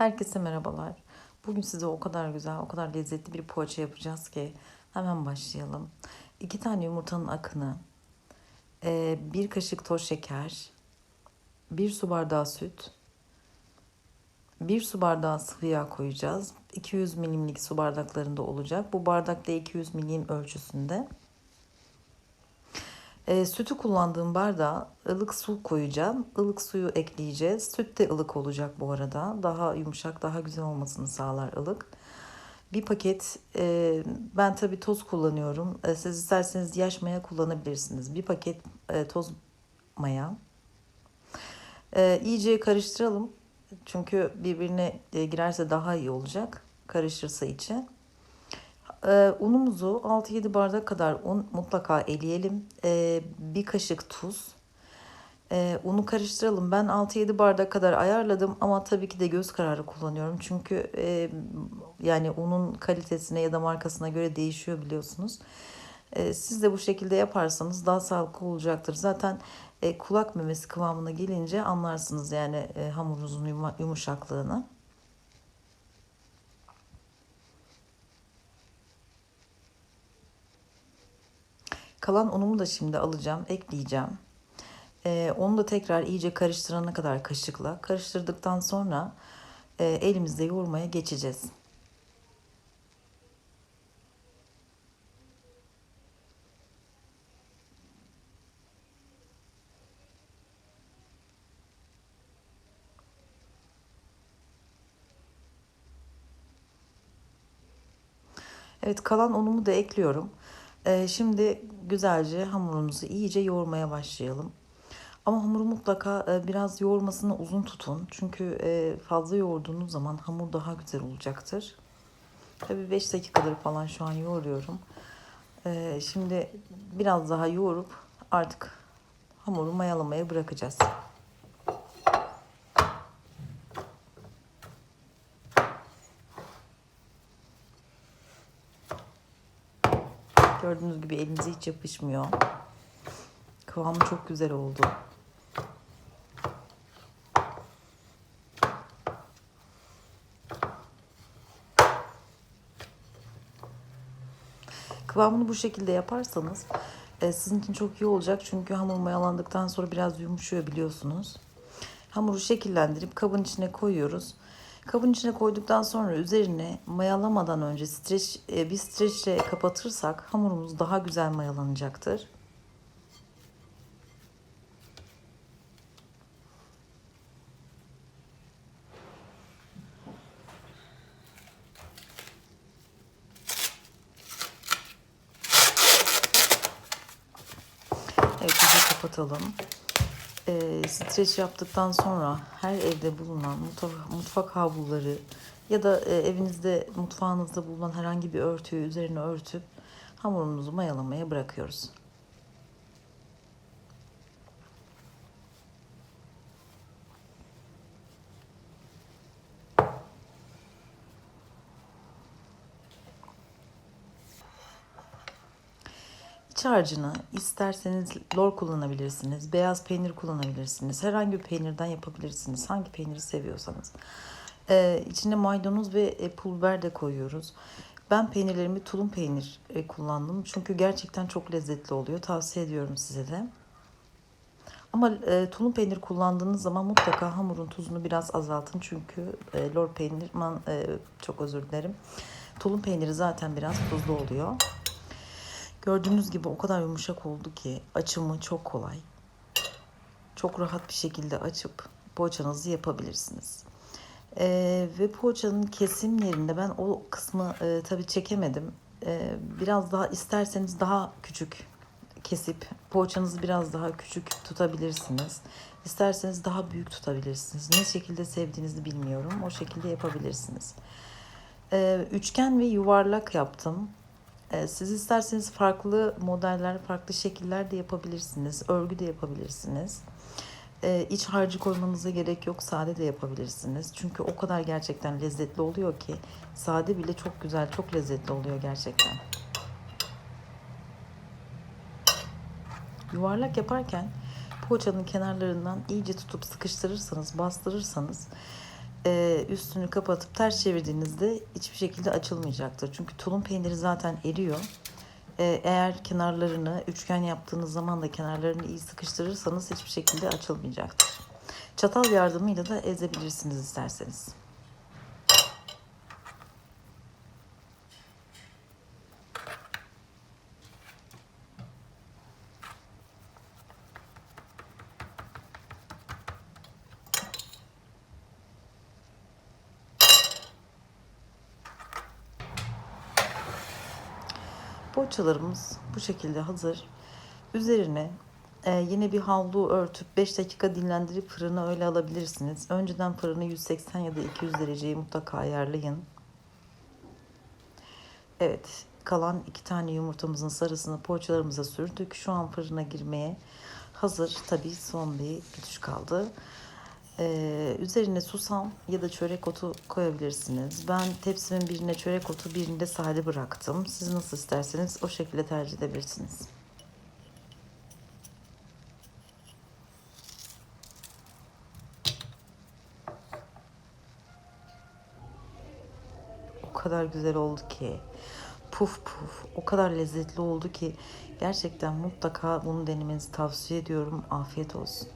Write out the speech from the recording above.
Herkese merhabalar. Bugün size o kadar güzel, o kadar lezzetli bir poğaça yapacağız ki hemen başlayalım. İki tane yumurtanın akını, e, bir kaşık toz şeker, bir su bardağı süt, bir su bardağı sıvı yağ koyacağız. 200 milimlik su bardaklarında olacak. Bu bardakta 200 milim ölçüsünde. E, sütü kullandığım bardağa ılık su koyacağım. Ilık suyu ekleyeceğiz. Süt de ılık olacak bu arada. Daha yumuşak, daha güzel olmasını sağlar ılık. Bir paket, e, ben tabii toz kullanıyorum. E, siz isterseniz yaş maya kullanabilirsiniz. Bir paket e, toz maya. E, iyice karıştıralım. Çünkü birbirine e, girerse daha iyi olacak. Karışırsa içi. Ee, unumuzu 6-7 bardak kadar un mutlaka eleyelim. Ee, bir kaşık tuz. Ee, unu karıştıralım. Ben 6-7 bardak kadar ayarladım ama tabii ki de göz kararı kullanıyorum. Çünkü e, yani unun kalitesine ya da markasına göre değişiyor biliyorsunuz. Siz de bu şekilde yaparsanız daha sağlıklı olacaktır. Zaten e, kulak memesi kıvamına gelince anlarsınız yani e, hamurunuzun yumuşaklığını. Kalan unumu da şimdi alacağım, ekleyeceğim. Ee, onu da tekrar iyice karıştırana kadar kaşıkla karıştırdıktan sonra e, elimizde yoğurmaya geçeceğiz. Evet kalan unumu da ekliyorum. Ee, şimdi güzelce hamurumuzu iyice yoğurmaya başlayalım. Ama hamuru mutlaka e, biraz yoğurmasını uzun tutun. Çünkü e, fazla yoğurduğunuz zaman hamur daha güzel olacaktır. Tabii 5 dakikadır falan şu an yoğuruyorum. Ee, şimdi biraz daha yoğurup artık hamuru mayalamaya bırakacağız. Gördüğünüz gibi elinize hiç yapışmıyor. Kıvamı çok güzel oldu. Kıvamını bu şekilde yaparsanız e, sizin için çok iyi olacak. Çünkü hamur mayalandıktan sonra biraz yumuşuyor biliyorsunuz. Hamuru şekillendirip kabın içine koyuyoruz. Kabın içine koyduktan sonra üzerine mayalamadan önce streç e, bir streçle kapatırsak hamurumuz daha güzel mayalanacaktır. Evet, kapatalım. E, streç yaptıktan sonra her evde bulunan mutfak, mutfak havluları ya da e, evinizde mutfağınızda bulunan herhangi bir örtüyü üzerine örtüp hamurumuzu mayalamaya bırakıyoruz. İç harcını isterseniz lor kullanabilirsiniz, beyaz peynir kullanabilirsiniz, herhangi bir peynirden yapabilirsiniz, hangi peyniri seviyorsanız. Ee, içine maydanoz ve e, pul biber de koyuyoruz. Ben peynirlerimi tulum peynir e, kullandım çünkü gerçekten çok lezzetli oluyor. Tavsiye ediyorum size de. Ama e, tulum peynir kullandığınız zaman mutlaka hamurun tuzunu biraz azaltın çünkü e, lor peynir, man, e, çok özür dilerim. Tulum peyniri zaten biraz tuzlu oluyor. Gördüğünüz gibi o kadar yumuşak oldu ki açımı çok kolay. Çok rahat bir şekilde açıp poğaçanızı yapabilirsiniz. Ee, ve poğaçanın kesim yerinde ben o kısmı e, tabii çekemedim. Ee, biraz daha isterseniz daha küçük kesip poğaçanızı biraz daha küçük tutabilirsiniz. İsterseniz daha büyük tutabilirsiniz. Ne şekilde sevdiğinizi bilmiyorum. O şekilde yapabilirsiniz. Ee, üçgen ve yuvarlak yaptım. Ee, Siz isterseniz farklı modeller, farklı şekiller de yapabilirsiniz. Örgü de yapabilirsiniz. Ee, iç harcı koymanıza gerek yok. Sade de yapabilirsiniz. Çünkü o kadar gerçekten lezzetli oluyor ki sade bile çok güzel, çok lezzetli oluyor gerçekten. Yuvarlak yaparken poğaçanın kenarlarından iyice tutup sıkıştırırsanız, bastırırsanız e, üstünü kapatıp ters çevirdiğinizde hiçbir şekilde açılmayacaktır. Çünkü tulum peyniri zaten eriyor. E, eğer kenarlarını üçgen yaptığınız zaman da kenarlarını iyi sıkıştırırsanız hiçbir şekilde açılmayacaktır. Çatal yardımıyla da ezebilirsiniz isterseniz. Poğaçalarımız bu şekilde hazır. Üzerine e, yine bir havlu örtüp 5 dakika dinlendirip fırına öyle alabilirsiniz. Önceden fırını 180 ya da 200 dereceyi mutlaka ayarlayın. Evet, kalan iki tane yumurtamızın sarısını poğaçalarımıza sürdük. Şu an fırına girmeye hazır. Tabii son bir gütüş kaldı. Ee, üzerine susam ya da çörek otu koyabilirsiniz. Ben tepsimin birine çörek otu, birinde sade bıraktım. Siz nasıl isterseniz o şekilde tercih edebilirsiniz. O kadar güzel oldu ki. Puf puf. O kadar lezzetli oldu ki. Gerçekten mutlaka bunu denemenizi tavsiye ediyorum. Afiyet olsun.